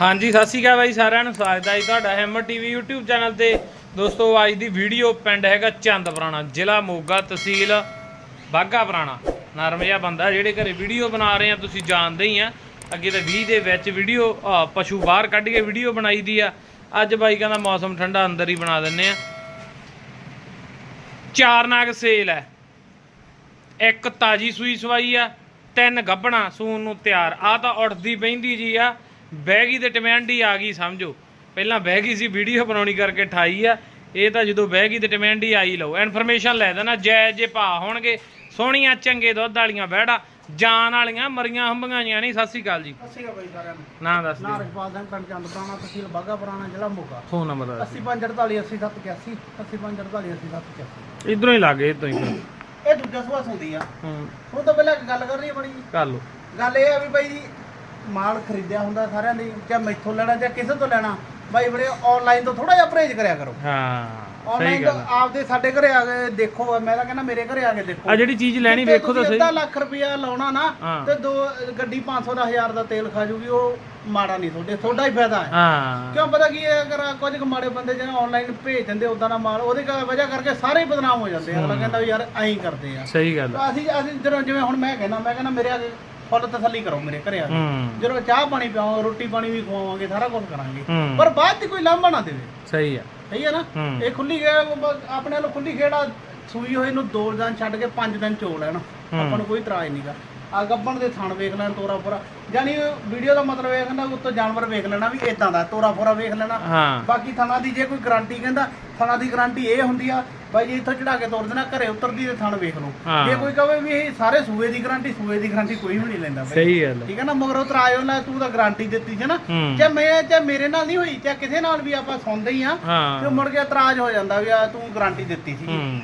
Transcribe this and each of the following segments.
ਹਾਂਜੀ, ਸਤਿ ਸ਼੍ਰੀ ਅਕਾਲ ਬਾਈ ਸਾਰਿਆਂ ਨੂੰ। ਸਵਾਗਤ ਹੈ ਜੀ ਤੁਹਾਡਾ ਹੈਮਰ ਟੀਵੀ YouTube ਚੈਨਲ ਤੇ। ਦੋਸਤੋ, ਅੱਜ ਦੀ ਵੀਡੀਓ ਪਿੰਡ ਹੈਗਾ ਚੰਦਪੁਰਾਣਾ, ਜ਼ਿਲ੍ਹਾ ਮੋਗਾ ਤਹਿਸੀਲ ਬਾਗਾ ਪੁਰਾਣਾ। ਨਰਮ ਜਿਹਾ ਬੰਦਾ, ਜਿਹੜੇ ਘਰੇ ਵੀਡੀਓ ਬਣਾ ਰਹੇ ਆ, ਤੁਸੀਂ ਜਾਣਦੇ ਹੀ ਆ। ਅੱਗੇ ਤਾਂ 20 ਦੇ ਵਿੱਚ ਵੀਡੀਓ ਪਸ਼ੂ ਬਾਹਰ ਕੱਢ ਕੇ ਵੀਡੀਓ ਬਣਾਈ ਦੀ ਆ। ਅੱਜ ਬਾਈ ਕਹਿੰਦਾ ਮੌਸਮ ਠੰਡਾ, ਅੰਦਰ ਹੀ ਬਣਾ ਦਿੰਨੇ ਆ। ਚਾਰ ਨਾਗ ਸੇਲ ਹੈ। ਇੱਕ ਤਾਜੀ ਸੂਈ ਸਵਾਈ ਆ, ਤਿੰਨ ਗੱਬਣਾ ਸੂਣ ਨੂੰ ਤਿਆਰ। ਆ ਤਾਂ ਉੱਠਦੀ ਪੈਂਦੀ ਜੀ ਆ। ਬਹਿ ਗਈ ਤੇ ਟਮੈਂਡੀ ਆ ਗਈ ਸਮਝੋ। ਪਹਿਲਾਂ ਬਹਿ ਗਈ ਸੀ ਵੀਡੀਓ ਬਣਾਉਣੀ ਕਰਕੇ ਠਾਈ ਆ। ਇਹ ਤਾਂ ਜਦੋਂ ਬਹਿ ਗਈ ਤੇ ਟਮੈਂਡੀ ਆਈ ਲਓ ਇਨਫੋਰਮੇਸ਼ਨ ਲੈ ਦੇਣਾ ਜੈ ਜੇ ਭਾ ਹੋਣਗੇ ਸੋਹਣੀਆਂ ਚੰਗੇ ਦੁੱਧ ਵਾਲੀਆਂ ਬਹਿੜਾ ਜਾਨ ਵਾਲੀਆਂ ਮਰੀਆਂ ਜੀਆਂ ਨਹੀਂ ਸਤਿ ਸ੍ਰੀ ਅਕਾਲ ਜੀ। ਅਸੀਂ ਬਾਈ ਸਾਰਿਆਂ ਨੂੰ। ਨਾਂ ਦੱਸ ਦਿਓ। ਰਖਪਾਲ ਸਿੰਘ ਪਿੰਡ ਚੰਦ ਪੁਰਾਣਾ ਤਹਿਸੀਲ ਬਾਗਾ ਪੁਰਾਣਾ ਜ਼ਿਲ੍ਹਾ ਮੋਗਾ। ਫੋਨ ਨੰਬਰ ਦੱਸ 8548 8781 8548 8781 ਇਧਰੋਂ ਹੀ ਲੱਗੇ ਇਧਰੋਂ ਹੀ। ਇਹ ਦੂਜਾ ਸੁਭਾਅ ਹੁੰਦੀ ਆ। ਹੂੰ। ਹੁਣ ਤਾਂ ਪਹਿਲਾਂ ਗੱਲ ਕਰਨੀ ਬੜੀ ਕਰ ਲਓ। ਗੱਲ ਇਹ ਆ ਵੀ ਬਾਈ ਮਾਲ ਖਰੀਦਿਆ ਹੁੰਦਾ ਸਾਰਿਆਂ ਦੀ ਚਾਹੇ ਮੈਥੋਂ ਲੈਣਾ ਚਾਹੇ ਕਿਸੇ ਤੋਂ ਲੈਣਾ। ਬਾਈ ਬੜੇ ਆਨਲਾਈਨ ਤੋਂ ਥੋੜਾ ਜਿਹਾ ਪਰਹੇਜ਼ ਕਰਿਆ ਕਰੋ। ਹਾਂ ਸਹੀ ਆਨਲਾਈਨ ਗੱਲ ਆਪਦੇ ਸਾਡੇ ਘਰੇ ਆ ਕੇ ਦੇਖੋ ਮੈਂ ਤਾਂ ਕਹਿੰਦਾ ਮੇਰੇ ਘਰੇ ਆ ਕੇ ਦੇਖੋ। ਆ ਜਿਹੜੀ ਚੀਜ਼ ਲੈਣੀ ਵੇਖੋ ਤਾਂ ਸਹੀ। ਅੱਧਾ ਲੱਖ ਰੁਪਇਆ ਲਾਉਣਾ ਨਾ ਹਾਂ। ਤੇ ਦੋ ਗੱਡੀ 500 ਦਾ 1000 ਦਾ ਤੇਲ ਖਾ ਜੂਗੀ ਉਹ ਮਾੜਾ ਨਹੀਂ ਤੁਹਾਡੇ ਤੁਹਾਡਾ ਹੀ ਫਾਇਦਾ ਹੈ। ਹਾਂ। ਕਿਉਂ ਪਤਾ ਕੀ ਹੈ ਅਗਰ ਕੁਝ ਕੁ ਮਾੜੇ ਬੰਦੇ ਜਿਹੜੇ ਆਨਲਾਈਨ ਭੇਜ ਦਿੰਦੇ ਉਦਾਂ ਦਾ ਮਾਲ ਉਹਦੇ ਕਰ ਵਜ੍ਹਾ ਕਰਕੇ ਸਾਰੇ ਹੀ ਬਦਨਾਮ ਹੋ ਜਾਂਦੇ ਆ। ਅਗਲਾ ਕਹਿੰਦਾ ਵੀ ਯਾਰ ਐਂ ਹੀ ਕਰਦੇ ਆ। ਸਹੀ ਗੱਲ ਆ। ਤਾਂ ਅਸੀਂ ਅਸੀਂ ਜਦੋਂ ਜਿਵੇਂ ਹੁਣ ਮੈਂ ਕਹਿੰਦਾ ਮੈਂ ਕਹਿੰਦਾ ਮੇਰੇ ਅੱਗੇ ਫੁੱਲ ਤਸੱਲੀ ਕਰੋ ਮੇਰੇ ਘਰੇ ਆ ਕੇ। ਹੂੰ। ਜਦੋਂ ਚਾਹ ਪਾਣੀ ਪਿਆਓ ਰੋਟੀ ਪਾਣੀ ਵੀ ਖਵਾਵਾਂਗੇ ਸਾਰਾ ਕੁਝ ਕਰਾਂਗੇ। ਹੂੰ। ਪਰ ਬਾਅਦ ਚ ਕੋਈ ਲਾਂਭਾ ਨਾ ਦੇਵੇ। ਸਹੀ ਆ। ਸਹੀ ਹੈ ਨਾ? ਹੂੰ। ਇਹ ਖੁੱਲੀ ਖੇਡ ਆਪਣੇ ਵੱਲੋਂ ਖੁੱਲੀ ਖੇੜਾ ਸੂਈ ਹੋਏ ਨੂੰ ਦੋ ਦਿਨ ਛੱਡ ਕੇ ਪੰਜ ਦਿਨ ਚੋ ਲੈਣ ਆਪਾਂ ਨੂੰ ਕੋਈ ਇਤਰਾਜ਼ ਨਹੀਂਗਾ ਆ ਗੱਬਣ ਦੇ ਥਣ ਵੇਖ ਲੈਣ ਤੋਰਾ ਫੋਰਾ। ਯਾਨੀ ਵੀਡੀਓ ਦਾ ਮਤਲਬ ਇਹ ਕਹਿੰਦਾ ਉੱਤੋਂ ਜਾਨਵਰ ਵੇਖ ਲੈਣਾ ਵੀ ਇਦਾਂ ਦਾ ਤੋਰਾ ਫੋਰਾ ਵੇਖ ਲੈਣਾ। ਹਾਂ। ਬਾਕੀ ਥਣਾ ਦੀ ਜੇ ਕੋਈ ਗਾਰੰਟੀ ਕਹਿੰਦਾ ਥਣਾ ਦੀ ਗਾਰੰਟੀ ਇਹ ਹੁੰਦੀ ਆ ਬਾਈ ਜੀ ਇੱਥੋਂ ਚੜਾ ਕੇ ਤੋਰ ਦੇਣਾ ਘਰੇ ਉਤਰਦੀ ਤੇ ਥਣ ਵੇਖ ਲਓ। ਹਾਂ। ਜੇ ਕੋਈ ਕਹੇ ਵੀ ਇਹ ਸਾਰੇ ਸੂਏ ਦੀ ਗਾਰੰਟੀ ਸੂਏ ਦੀ ਗਾਰੰਟੀ ਕੋਈ ਵੀ ਨਹੀਂ ਲੈਂਦਾ ਬਾਈ। ਸਹੀ ਗੱਲ ਆ। ਠੀਕ ਹੈ ਨਾ ਮਗਰ ਉਤਰ ਆਇਓ ਨਾ ਤੂੰ ਤਾਂ ਗਾਰੰਟੀ ਦਿੱਤੀ ਸੀ ਨਾ। ਹੂੰ। ਜੇ ਮੈਂ ਜੇ ਮੇਰੇ ਨਾਲ ਨਹੀਂ ਹੋਈ ਚਾਹੇ ਕਿਸੇ ਨਾਲ ਵੀ ਆਪਾਂ ਸੁਣਦੇ ਹੀ ਆ ਤੇ ਹਾਂ ਮੁੜ ਕੇ ਇਤਰਾਜ਼ ਹੋ ਜਾਂਦਾ ਵੀ ਆ ਤੂੰ ਗਾਰੰਟੀ ਦਿੱਤੀ ਸੀ। ਹੂੰ।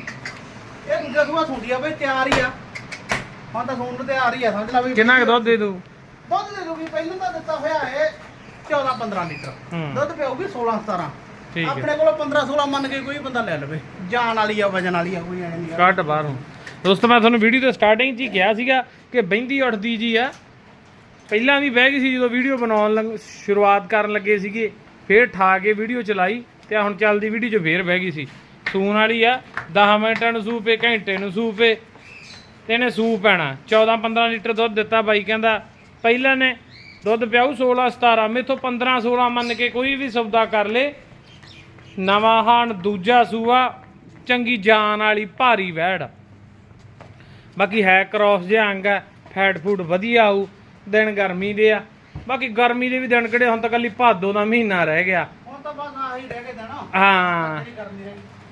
ਇਹ ਦੂਜਾ ਸੂਆ ਸੁਣਦੀ ਆ ਬਈ ਤਿਆਰ ਹੀ ਆ। ਹੁਣ ਤਾਂ ਸੁਣਨ ਨੂੰ ਤਿਆਰ ਹੀ ਆ ਸਮਝ ਲੈ ਵੀ ਕਿੰਨਾ ਕੁ ਦੁੱਧ ਦੇ ਦੂ ਦੁੱਧ ਦੇ ਦੂਗੀ ਪਹਿਲਾਂ ਤਾਂ ਦਿੱਤਾ ਹੋਇਆ ਹੈ 14 15 ਲੀਟਰ। ਹੂੰ। ਦੁੱਧ ਪਿਆਉਗੀ 16 17 ਠੀਕ ਹੈ। ਆਪਣੇ ਕੋਲ 15 16 ਮੰਨ ਕੇ ਕੋਈ ਬੰਦਾ ਲੈ ਲਵੇ। ਜਾਨ ਵਾਲੀ ਆ ਵਜਨ ਵਾਲੀ ਆ ਕੋਈ ਐ ਨਹੀਂ ਆ। ਕੱਟ ਬਾਹਰੋਂ। ਦੋਸਤੋ ਮੈਂ ਤੁਹਾਨੂੰ ਵੀਡੀਓ ਦੇ ਸਟਾਰਟਿੰਗ 'ਚ ਹੀ ਕਿਹਾ ਸੀਗਾ ਕਿ ਬਹਿੰਦੀ ਉੱਠਦੀ ਜੀ ਆ। ਪਹਿਲਾਂ ਵੀ ਬਹਿ ਗਈ ਸੀ ਜਦੋਂ ਵੀਡੀਓ ਬਣਾਉਣ ਲੱਗ ਸ਼ੁਰੂਆਤ ਕਰਨ ਲੱਗੇ ਸੀਗੇ। ਫੇਰ ਠਾ ਕੇ ਵੀਡੀਓ ਚਲਾਈ ਤੇ ਹੁਣ ਚੱਲਦੀ ਵੀਡੀਓ 'ਚ ਫੇਰ ਬਹਿ ਗਈ ਸੀ। ਸੂਣ ਵਾਲੀ ਆ 10 ਮਿੰਟਾਂ ਨੂੰ ਸੂਪੇ ਘੰਟੇ ਨੂੰ ਸੂਪੇ ਤੇ ਇਹਨੇ ਸੂਪ ਪੈਣਾ। 14 15 ਲੀਟਰ ਦੁੱਧ ਦਿੱਤਾ ਬਾਈ ਕਹਿੰਦਾ ਪਹਿਲਾਂ ਨੇ ਦੁੱਧ ਪਿਆਉ 16 17 ਮੇਥੋਂ 15 16 ਮੰਨ ਕੇ ਕੋਈ ਵੀ ਸੌਦਾ ਕਰ ਲੇ। ਨਵਾਂ ਹਾਨ ਦੂਜਾ ਸੂਆ ਚੰਗੀ ਜਾਨ ਵਾਲੀ ਭਾਰੀ ਵਹਿੜ। ਬਾਕੀ ਹੈ ਕ੍ਰੋਸ ਜਿਹਾ ਅੰਗ ਹੈ ਫੈਟ ਫੂਡ ਵਧੀਆ ਆਊ ਦਿਨ ਗਰਮੀ ਦੇ ਆ। ਬਾਕੀ ਗਰਮੀ ਦੇ ਵੀ ਦਿਨ ਕਿਹੜੇ ਹੁਣ ਤਾਂ ਕੱਲੀ ਭਾਦੋ ਦਾ ਮਹੀਨਾ ਰਹਿ ਗਿਆ। ਹੁਣ ਤਾਂ ਬਸ ਆਹੀ ਰਹਿ ਕੇ ਦੇਣਾ। ਹਾਂ।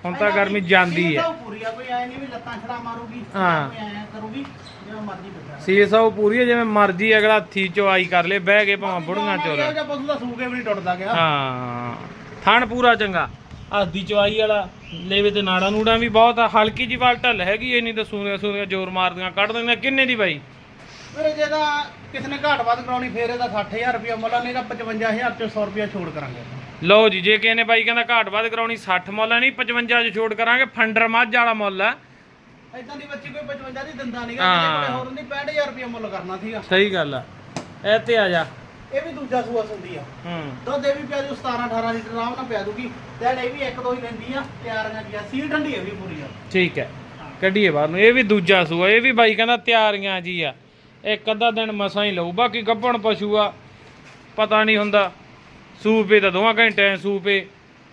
ਹੁਣ ਤਾਂ ਗਰਮੀ ਜਾਂਦੀ ਹੈ। ਤਾਂ ਪੂਰੀ ਆ ਕੋਈ ਐ ਨਹੀਂ ਵੀ ਲੱਤਾਂ ਛੜਾ ਮਾਰੂਗੀ ਹਾਂ। ਕੋਈ ਐ ਕਰੂਗੀ ਜਿਵੇਂ ਮਰਜ਼ੀ ਪੂਰੀ ਹੈ ਜਿਵੇਂ ਮਰਜ਼ੀ ਅਗਲਾ ਹੱਥੀ ਚੋਆਈ ਕਰ ਲੇ ਬਹਿ ਕੇ ਭਾਵੇਂ ਬੁੜੀਆਂ ਚੋਲਾ ਇਹੋ ਜਿਹਾ ਪਸ਼ੂ ਦਾ ਸੂਕੇ ਵੀ ਨਹੀਂ ਟੁੱਟਦਾ ਗਿਆ। ਹਾਂ ਥਣ ਪੂਰਾ ਚੰਗਾ। ਹੱਥੀ ਚਵਾਈ ਵਾਲਾ ਲੇਵੇ ਤੇ ਨਾੜਾ ਨੂੜਾ ਵੀ ਬਹੁਤ ਆ ਹਲਕੀ ਜੀ ਵਾਲ ਢੱਲ ਹੈਗੀ ਇਹ ਨਹੀਂ ਤਾਂ ਸੂਰੀਆਂ ਸੂਰੀਆਂ ਜ਼ੋਰ ਮਾਰਦੀਆਂ ਕੱਢ ਦਿੰਦੀਆਂ ਕਿੰਨੇ ਦੀ ਬਾਈ? ਵੀਰੇ ਜੇ ਤਾਂ ਕਿਸੇ ਨੇ ਘਾਟ ਵੱਧ ਕਰਾਉਣੀ ਫੇਰ ਇਹਦਾ 60000 ਰੁਪਇਆ ਮੁੱਲ ਨਹੀਂ ਤਾਂ 55000 ਚ 100 ਰੁਪਇਆ ਛੋੜ ਕਰਾਂਗੇ ਲਓ ਜੀ ਜੇ ਕਿਸੇ ਨੇ ਬਾਈ ਕਹਿੰਦਾ ਘਾਟ ਵੱਧ ਕਰਾਉਣੀ 60 ਮੁੱਲ ਨਹੀਂ 55 ਚ ਛੋੜ ਕਰਾਂਗੇ ਫੰਡਰ ਮੱਝ ਵਾਲਾ ਮੁੱਲ ਆ। ਇਦਾਂ ਦੀ ਬੱਚੀ ਕੋਈ 55 ਦੀ ਦਿੰਦਾ ਨਹੀਂਗਾ ਕੋਲੇ ਹੋਰ ਹੁੰਦੀ 65000 ਰੁਪਇਆ ਮੁੱਲ ਕਰਨਾ ਸੀਗਾ। ਸਹੀ ਗੱਲ ਆ। ਇਹ ਤੇ ਆ ਜਾ। ਇਹ ਵੀ ਦੂਜਾ ਸੂਆ ਹੁੰਦੀ ਆ। ਹੂੰ। ਦੁੱਧ ਇਹ ਵੀ ਪਿਆ ਜੂ 17 18 ਲੀਟਰ ਆਰਾਮ ਨਾਲ ਪਿਆ ਦੂਗੀ। ਤੇ ਇਹ ਵੀ ਇੱਕ ਦੋ ਹੀ ਲੈਂਦੀ ਆ ਤਿਆਰੀਆਂ ਕੀ ਆ ਸੀਲ ਠੰਡੀ ਹੈ ਵੀ ਪੂਰੀ ਆ। ਠੀਕ ਹੈ। ਕੱਢੀਏ ਬਾਹਰ ਨੂੰ। ਇਹ ਵੀ ਦੂਜਾ ਸੂਆ। ਇਹ ਵੀ ਬਾਈ ਕਹਿੰਦਾ ਤਿਆਰੀਆਂ ਜੀ ਆ। ਇੱਕ ਅੱਧਾ ਦਿਨ ਮਸਾਂ ਹੀ ਲਊ। ਬਾਕੀ ਗੱਭਣ ਪਸ਼ੂ ਆ। ਪਤਾ ਨਹੀਂ ਹੁੰਦਾ। ਸੂਪੇ ਤਾਂ ਦੋਵਾਂ ਘੰਟਿਆਂ ਸੂਪੇ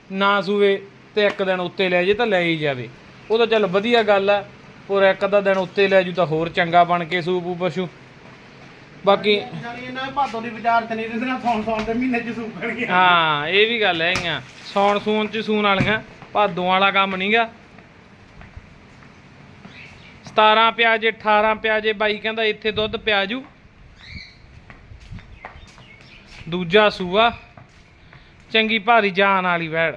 ਨਾ ਸੂਵੇ ਤੇ ਇੱਕ ਦਿਨ ਉੱਤੇ ਲੈ ਜੇ ਤਾਂ ਲੈ ਹੀ ਜਾਵੇ। ਉਹ ਤਾਂ ਚੱਲ ਵਧੀਆ ਗੱਲ ਆ ਪਰ ਇੱਕ ਅੱਧਾ ਦਿਨ ਉੱਤੇ ਲੈ ਜੂ ਤਾਂ ਹੋਰ ਚੰਗਾ ਬਣ ਕੇ ਸੂਪੂ ਪਸ਼ੂ। ਬਾਕੀ ਜਾਨੀ ਇਹਨਾਂ ਭਾਦੋਂ ਦੀ ਵਿਚਾਰ ਚ ਨਹੀਂ ਰਹਿੰਦੀਆਂ ਸੌਣ ਸੌਣ ਦੇ ਮਹੀਨੇ ਚ ਸੂਕਣਗੇ ਹਾਂ ਇਹ ਵੀ ਗੱਲ ਹੈਗੀਆਂ ਸੌਣ ਸੂਣ ਚ ਸੂਣ ਵਾਲੀਆਂ ਭਾਦੋਂ ਵਾਲਾ ਕੰਮ ਨਹੀਂਗਾ 17 ਪਿਆਜੇ 18 ਪਿਆਜੇ ਬਾਈ ਕਹਿੰਦਾ ਇੱਥੇ ਦੁੱਧ ਪਿਆਜੂ ਦੂਜਾ ਸੂਆ। ਚੰਗੀ ਭਾਰੀ ਜਾਨ ਵਾਲੀ ਵੈੜ।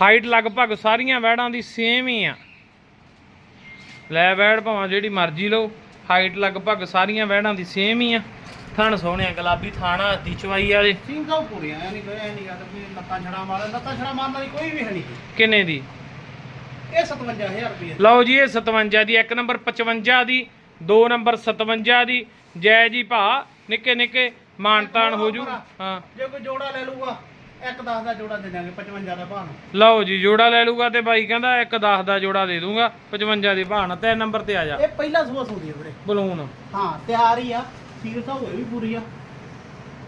ਹਾਈਟ ਲਗਭਗ ਸਾਰੀਆਂ ਵੈੜਾਂ ਦੀ ਸੇਮ ਹੀ ਆ। ਲੈ ਵੈੜ ਭਾਵੇਂ ਜਿਹੜੀ ਮਰਜ਼ੀ ਲਓ ਹਾਈਟ ਲਗਭਗ ਸਾਰੀਆਂ ਵੈੜਾਂ ਦੀ ਸੇਮ ਹੀ ਆ। ਥਣ ਸੋਹਣਿਆ ਗੁਲਾਬੀ ਥਾਣਾ ਹੱਥੀ ਚਵਾਈ ਵਾਲੇ। ਸਿੰਘਾਂ ਪੂਰੀਆਂ ਐ ਨਹੀਂ ਕੋਈ ਐ ਨਹੀਂ ਗੱਲ ਵੀ ਲੱਤਾਂ ਛੜਾ ਮਾਰੇ ਲੱਤਾਂ ਛੜਾ ਮਾਰਨ ਵਾਲੀ ਕੋਈ ਵੀ ਹੈ ਨਹੀਂ। ਕਿੰਨੇ ਦੀ? ਇਹ 57000 ਰੁਪਏ ਲਓ ਜੀ ਇਹ 57 ਦੀ ਇੱਕ ਨੰਬਰ 55 ਦੀ ਦੋ ਨੰਬਰ 57 ਦੀ। ਜੈ ਜੀ ਭਾ ਨਿੱਕੇ ਨਿੱਕੇ ਮਾਨਤਾਨ ਹੋ ਜੂ। ਹਾਂ। ਜੇ ਕੋਈ ਜੋੜਾ ਲੈ ਲੂਗਾ ਇੱਕ 10 ਦਾ ਜੋੜਾ ਦੇ ਦਾਂਗੇ 55 ਦਾ ਭਾਅ ਲਓ ਜੀ ਜੋੜਾ ਲੈ ਲੂਗਾ ਤੇ ਬਾਈ ਕਹਿੰਦਾ ਇੱਕ 10 ਦਾ ਜੋੜਾ ਦੇ ਦੂੰਗਾ 55 ਦੀ ਭਾਣ ਤੇ ਨੰਬਰ ਤੇ ਆ ਜਾ। ਇਹ ਪਹਿਲਾ ਸੂਆ ਸੂਦੀ ਹੈ ਵੀਰੇ। ਬਲੂਨ। ਹਾਂ ਤਿਆਰ ਹੀ ਆ। ਸੀਲ ਤਾਂ ਵੀ ਪੂਰੀ ਆ।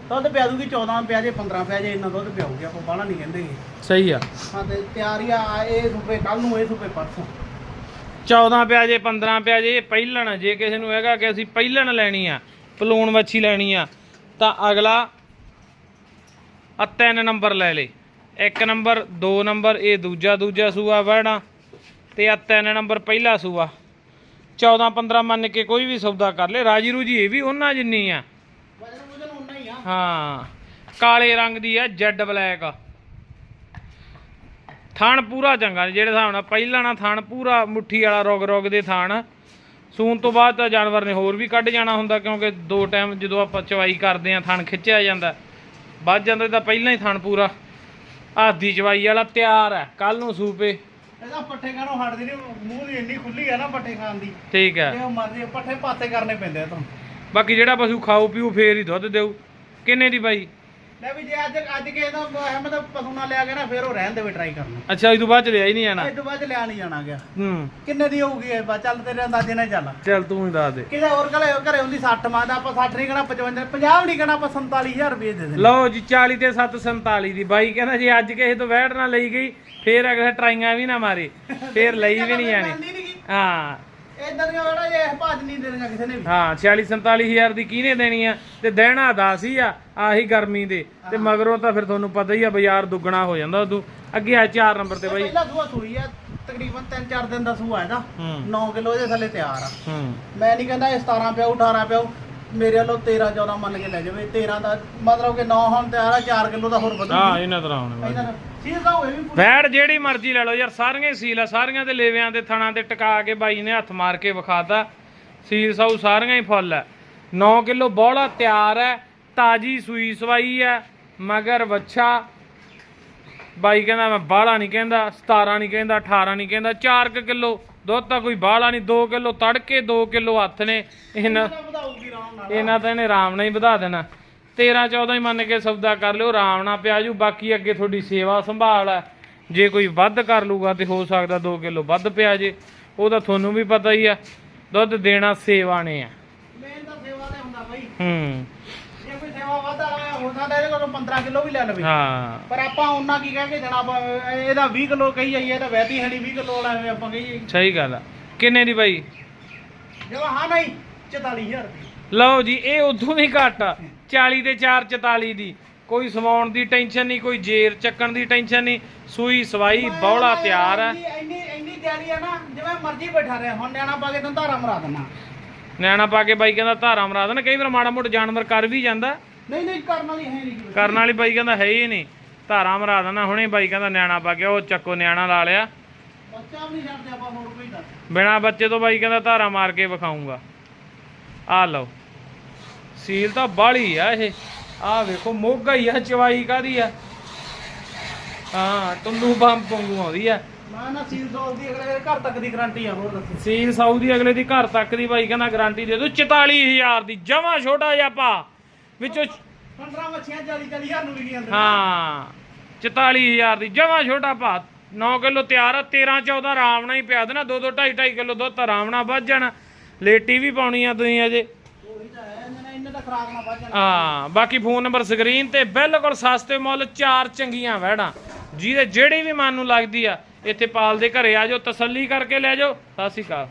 ਦੁੱਧ ਪਿਆ ਦੂਗੀ 14 ਪਿਆ ਜੇ 15 ਪਿਆ ਜੇ ਇੰਨਾ ਦੁੱਧ ਪਿਆਉਗੀ ਆਪਾਂ ਬਾਹਲਾ ਨਹੀਂ ਕਹਿੰਦੇ। ਸਹੀ ਆ। ਹਾਂ ਤੇ ਤਿਆਰ ਆ ਇਹ ਸੂਪੇ ਕੱਲ ਨੂੰ ਇਹ ਸੂਪੇ ਪਰਸੋਂ। 14 ਪਿਆ ਜੇ 15 ਪਿਆ ਜੇ ਪਹਿਲਣ ਜੇ ਕਿਸੇ ਨੂੰ ਹੈਗਾ ਕਿ ਅਸੀਂ ਪਹਿਲਣ ਲੈਣੀ ਆ ਪਲੂਣ ਵੱਛੀ ਲੈਣੀ ਆ ਤਾਂ ਅਗਲਾ ਆ ਤਿੰਨ ਨੰਬਰ ਲੈ ਲੇ। ਇੱਕ ਨੰਬਰ, ਦੋ ਨੰਬਰ, ਇਹ ਦੂਜਾ ਦੂਜਾ ਸੂਆ ਵੜਨਾ, ਤੇ ਆ ਤਿੰਨ ਨੰਬਰ ਪਹਿਲਾ ਸੂਆ। 14 15 ਮੰਨ ਕੇ ਕੋਈ ਵੀ ਸੌਦਾ ਕਰ ਲੇ। ਰਾਜੀ ਰੂਜੀ ਇਹ ਵੀ ਉਹਨਾਂ ਜਿੰਨੀ ਆ। ਹਾਂ, ਕਾਲੇ ਰੰਗ ਦੀ ਆ, ਜੈਡ ਬਲੈਕ। ਥਣ ਪੂਰਾ ਚੰਗਾ, ਜਿਹੜੇ ਹਿਸਾਬ ਨਾਲ ਪਹਿਲਾਂ ਨਾ ਥਣ ਪੂਰਾ ਮੁੱਠੀ ਵਾਲਾ ਰੋਗ ਰੋਗ ਦੇ ਥਣ ਸੂਣ ਤੋਂ ਬਾਅਦ ਤਾਂ ਜਾਨਵਰ ਨੇ ਹੋਰ ਵੀ ਕੱਢ ਜਾਣਾ ਹੁੰਦਾ ਕਿਉਂਕਿ ਦੋ ਟਾਈਮ ਜਦੋਂ ਆਪਾਂ ਚਵਾਈ ਕਰਦੇ ਆ ਥਣ ਖਿੱਚਿਆ ਜਾਂਦਾ। ਵੱਜ ਜਾਂਦਾ ਤਾਂ ਪਹਿਲਾਂ ਹੀ ਥਣ ਪੂਰਾ। ਆਦੀ ਚਵਾਈ ਵਾਲਾ ਤਿਆਰ ਹੈ ਕੱਲ ਨੂੰ ਸੂਪੇ। ਇਹਦਾ ਪੱਠੇ ਖਾਣੋਂ ਹਟਦੀ ਨਹੀਂ ਮੂੰਹ ਦੀ ਇੰਨੀ ਖੁੱਲੀ ਆ ਨਾ ਪੱਠੇ ਖਾਣ ਦੀ। ਠੀਕ ਹੈ। ਜੇ ਮਰਜ਼ੀ ਪੱਠੇ ਪਾਸੇ ਕਰਨੇ ਪੈਂਦੇ ਆ ਤੁਹਾਨੂੰ ਬਾਕੀ ਜਿਹੜਾ ਪਸ਼ੂ ਖਾਊ ਪੀਊ ਫੇਰ ਹੀ ਦੁੱਧ ਦੇਊ। ਕਿੰਨੇ ਦੀ ਬਾਈ? ਲੈ ਵੀ ਜੇ ਅੱਜ ਅੱਜ ਕੇ ਇਹਦਾ ਅਹਿਮਦ ਪਸ਼ੂ ਨਾਲ ਲਿਆ ਗਿਆ ਨਾ ਫਿਰ ਉਹ ਰਹਿਣ ਦੇਵੇ ਟਰਾਈ ਕਰਨਾ। ਅੱਛਾ ਇਹ ਤੋਂ ਬਾਅਦ ਚ ਲਿਆ ਹੀ ਨਹੀਂ ਜਾਣਾ। ਇਹ ਤੋਂ ਬਾਅਦ ਲਿਆ ਨਹੀਂ ਜਾਣਾ ਗਿਆ। ਹੂੰ। ਕਿੰਨੇ ਦੀ ਹੋਊਗੀ ਇਹ? ਬਾ ਚੱਲ ਤੇਰੇ ਅੰਦਾਜ਼ੇ ਨਾਲ ਚੱਲ। ਚੱਲ ਤੂੰ ਹੀ ਦੱਸ ਦੇ। ਕਿਤੇ ਹੋਰ ਘਰੇ ਘਰੇ ਹੁੰਦੀ 60 ਮੰਗਦਾ ਆਪਾਂ 60 ਨਹੀਂ ਕਹਣਾ 55 50 ਵੀ ਨਹੀਂ ਕਹਣਾ ਆਪਾਂ 47000 ਰੁਪਏ ਦੇ ਲਓ ਜੀ 40 ਤੇ 7 47 ਦੀ। ਬਾਈ ਕਹਿੰਦਾ ਜੇ ਅੱਜ ਕਿਸੇ ਤੋਂ ਵੈੜ ਨਾ ਲਈ ਗਈ ਫੇਰ ਟਰਾਈਆਂ ਵੀ ਨਾ ਮਾਰੇ। ਫੇਰ ਲਈ ਵੀ ਨਹੀਂ ਜਾਣੀ। ਹਾਂ। ਇਦਾਂ ਦੀਆਂ ਵੇੜਾ ਜੇ ਭਾਜ ਨਹੀਂ ਦੇਣੀਆਂ ਕਿਸੇ ਨੇ ਵੀ। ਹਾਂ 46 47000 ਦੀ ਕਿਹਨੇ ਦੇਣੀ ਆ? ਤੇ ਦੇਣਾ ਦਸ ਹੀ ਆ ਆਹੀ ਗਰਮੀ ਦੇ। ਤੇ ਮਗਰੋਂ ਤਾਂ ਫਿਰ ਤੁਹਾਨੂੰ ਪਤਾ ਹੀ ਆ ਬਾਜ਼ਾਰ ਦੁੱਗਣਾ ਹੋ ਜਾਂਦਾ ਉਦੋਂ। ਅੱਗੇ ਆ 4 ਨੰਬਰ ਤੇ ਬਾਈ। ਪਹਿਲਾ ਸੂਆ ਸੂਈ ਆ ਤਕਰੀਬਨ 3-4 ਦਿਨ ਦਾ ਸੂਆ ਇਹਦਾ। ਹੂੰ। 9 ਕਿਲੋ ਇਹਦੇ ਥੱਲੇ ਤਿਆਰ ਆ। ਹੂੰ। ਮੈਂ ਨਹੀਂ ਕਹਿੰਦਾ ਇਹ 17 ਪਿਆਉ 18 ਪਿਆਉ ਮੇਰੇ ਵੱਲੋਂ 13 14 ਮੰਨ ਕੇ ਲੈ ਜਾਵੇ। 13 ਦਾ ਮਤਲਬ ਕਿ 9 ਹੁਣ ਤਿਆਰ ਆ 4 ਕਿਲੋ ਦਾ ਹੋਰ ਵਧੂ। ਹਾਂ ਇਹਨਾਂ ਤਰ੍ਹਾਂ ਹੋਣੇ ਬਾਈ। ਇਹਨਾਂ ਸੀਲ ਤਾਂ ਹੋਏ ਵੀ ਪੂਰੀ। ਵੈੜ ਜਿਹੜੀ ਮਰਜ਼ੀ ਲੈ ਲਓ ਯਾਰ ਸਾਰੀਆਂ ਹੀ ਸੀਲ ਆ ਸਾਰੀਆਂ ਦੇ ਲੇਵਿਆਂ ਤੇ ਥਣਾ ਤੇ ਟਿਕਾ ਕੇ ਬਾਈ ਨੇ ਹੱਥ ਮਾਰ ਕੇ ਵਿਖਾਤਾ। ਸੀਲ ਸਾਊ ਸਾਰੀਆਂ ਹੀ ਫੁੱਲ ਐ 9 ਕਿਲੋ ਬੋਲਾ ਤਿਆਰ ਹੈ ਤਾਜੀ ਸੂਈ ਸਵਾਈ ਹੈ ਮਗਰ ਵੱਛਾ। ਬਾਈ ਕਹਿੰਦਾ ਮੈਂ ਬਾਹਲਾ ਨਹੀਂ ਕਹਿੰਦਾ 17 ਨਹੀਂ ਕਹਿੰਦਾ 18 ਨਹੀਂ ਕਹਿੰਦਾ 4 ਕਿਲੋ ਦੁੱਧ ਤਾਂ ਕੋਈ ਬਾਹਲਾ ਨਹੀਂ 2 ਕਿਲੋ ਤੜਕੇ 2 ਕਿਲੋ ਹੱਥ ਨੇ। ਇਹਨਾਂ ਇਹਨਾਂ ਤਾਂ ਇਹਨੇ ਆਰਾਮ ਨਾਲ ਹੀ ਵਧਾ ਦੇਣਾ। 13 14 ਹੀ ਮੰਨ ਕੇ ਸੌਦਾ ਕਰ ਲਿਓ ਆਰਾਮ ਨਾਲ ਪਿਆ ਜੂ। ਬਾਕੀ ਅੱਗੇ ਤੁਹਾਡੀ ਸੇਵਾ ਸੰਭਾਲ ਹੈ। ਜੇ ਕੋਈ ਵੱਧ ਕਰ ਲੂਗਾ ਤੇ ਹੋ ਸਕਦਾ 2 ਕਿਲੋ ਵੱਧ ਪਿਆ ਜੇ। ਉਹ ਤਾਂ ਤੁਹਾਨੂੰ ਵੀ ਪਤਾ ਹੀ ਆ। ਦੁੱਧ ਦੇਣਾ ਸੇਵਾ ਨੇ ਆ। ਮੇਨ ਤਾਂ ਸੇਵਾ ਤੇ ਹੁੰਦਾ ਬਈ। ਹੂੰ। ਜੇ ਕੋਈ ਸੇਵਾ ਵਾਧਾ ਹੋ ਸਕਦਾ ਇਹਦੇ ਕੋਲੋਂ 15 ਕਿਲੋ ਵੀ ਲੈ ਲਵੇ। ਹਾਂ। ਪਰ ਆਪਾਂ ਉਹਨਾਂ ਕੀ ਕਹਿ ਕੇ ਜਨਾਬ ਇਹਦਾ 20 ਕਿਲੋ ਕਹੀ ਜਾਈਏ ਇਹਦਾ ਵੈਤੀ ਹਣੀ 20 ਕਿਲੋ ਵਾਲਾ ਐਵੇਂ ਆਪਾਂ ਕਹੀਏ। ਸਹੀ ਗੱਲ ਆ। ਕਿੰਨੇ ਦੀ ਬਾਈ? ਜਿਵੇਂ ਹਾਂ ਨਹੀਂ 44000 ਰੁਪਏ ਲਓ ਜੀ ਇਹ ਉਦੋਂ ਵੀ ਘੱਟ ਆ। 40 ਤੇ 4 44 ਦੀ। ਕੋਈ ਸਵਾਉਣ ਦੀ ਟੈਨਸ਼ਨ ਨਹੀਂ ਕੋਈ ਜੇਰ ਚੱਕਣ ਦੀ ਟੈਨਸ਼ਨ ਨਹੀਂ। ਸੂਈ ਸਵਾਈ ਬੌਲਾ ਤਿਆਰ ਆ। ਇੰਨੀ ਇੰਨੀ ਇੰਨੀ ਤਿਆਰੀ ਆ ਨਾ ਜਿਵੇਂ ਮਰਜ਼ੀ ਬੈਠਾ ਰਿਹਾ। ਹੁਣ ਨਿਆਣਾ ਪਾ ਕੇ ਤੈਨੂੰ ਧਾਰਾ ਮਰਾ ਦੇਣਾ ਨਿਆਣਾ ਪਾ ਕੇ ਬਾਈ ਕਹਿੰਦਾ ਧਾਰਾ ਮਰਾ ਦੇਣਾ। ਕਈ ਵਾਰ ਮਾੜਾ ਮੋਟਾ ਜਾਨਵਰ ਕਰ ਵੀ ਜਾਂਦਾ। ਨਹੀਂ ਨਹੀਂ ਕਰਨ ਵਾਲੀ ਹੈ ਨਹੀਂ ਕਰਨ ਵਾਲੀ ਬਾਈ ਕਹਿੰਦਾ ਹੈ ਹੀ ਨਹੀਂ। ਧਾਰਾ ਮਰਾ ਦੇਣਾ ਹੁਣੇ ਬਾਈ ਕਹਿੰਦਾ ਨਿਆਣਾ ਪਾ ਕੇ ਉਹ ਚੱਕੋ ਨਿਆਣਾ ਲਾ ਲਿਆ। ਬੱਚਾ ਵੀ ਨਹੀਂ ਛੱਡਦੇ ਆਪਾਂ ਹੋਰ ਕੋਈ ਦੱਸ। ਬਿਨਾ ਬੱਚੇ ਤੋਂ ਬਾਈ ਕਹਿੰਦਾ ਧਾਰਾ ਮਾਰ ਕੇ ਵਿਖਾਉਂਗਾ ਆ ਲਓ। ਸੀਲ ਤਾਂ ਬਾਲੀ ਆ ਇਹ। ਆ ਵੇਖੋ ਮੋਗਾ ਹੀ ਆ ਚਵਾਈ ਕਾਦੀ ਆ? ਹਾਂ ਟੁੱਲੂ ਬੰਬ ਪੰਗੂ ਆਉਂਦੀ ਆ। ਨਾ ਸੀਲ ਸੋਲ ਦੀ ਅਗਲੇ ਘਰ ਤੱਕ ਦੀ ਗਾਰੰਟੀ ਆ ਹੋਰ ਦੱਸੋ। ਸੀਲ ਦੀ ਅਗਲੇ ਦੀ ਘਰ ਤੱਕ ਦੀ ਬਾਈ ਕਹਿੰਦਾ ਗਾਰੰਟੀ ਦੇ ਦੂ 44000 ਦੀ ਜਮਾ ਛੋਟਾ ਜਿਹਾ ਪਾ ਵਿੱਚੋਂ 15 ਮੱਛੀਆਂ 40 40 ਹਜ਼ਾਰ ਨੂੰ ਵਿਕੀ ਜਾਂਦੇ ਹਾਂ 44000 ਦੀ। ਜਮਾ ਛੋਟਾ ਭਾ 9 ਕਿਲੋ ਤਿਆਰ ਆ 13 14 ਆਰਾਮ ਨਾਲ ਹੀ ਪਿਆ ਦੇਣਾ। 2 2 2.5 2.5 ਕਿਲੋ ਦੁੱਧ ਆਰਾਮ ਨਾਲ ਵੱਜ ਜਾਣਾ। ਲੇਟੀ ਵੀ ਪਾਉਣੀ ਆ ਤੁਸੀਂ ਅਜੇ। ਨੇ ਨਾ ਹਾਂ ਬਾਕੀ ਫੋਨ ਨੰਬਰ ਸਕਰੀਨ ਤੇ ਬਿਲਕੁਲ ਸਸਤੇ ਮੁੱਲ ਚਾਰ ਚੰਗੀਆਂ ਵਹਿੜਾਂ। ਜਿਹਦੇ ਜਿਹੜੀ ਵੀ ਮਨ ਨੂੰ ਲੱਗਦੀ ਆ ਇੱਥੇ ਪਾਲ ਦੇ ਘਰੇ ਆ ਜਾਓ ਤਸੱਲੀ ਕਰਕੇ ਲੈ ਜਾਓ। ਸਤਿ ਸ਼੍ਰੀ ਅਕਾਲ।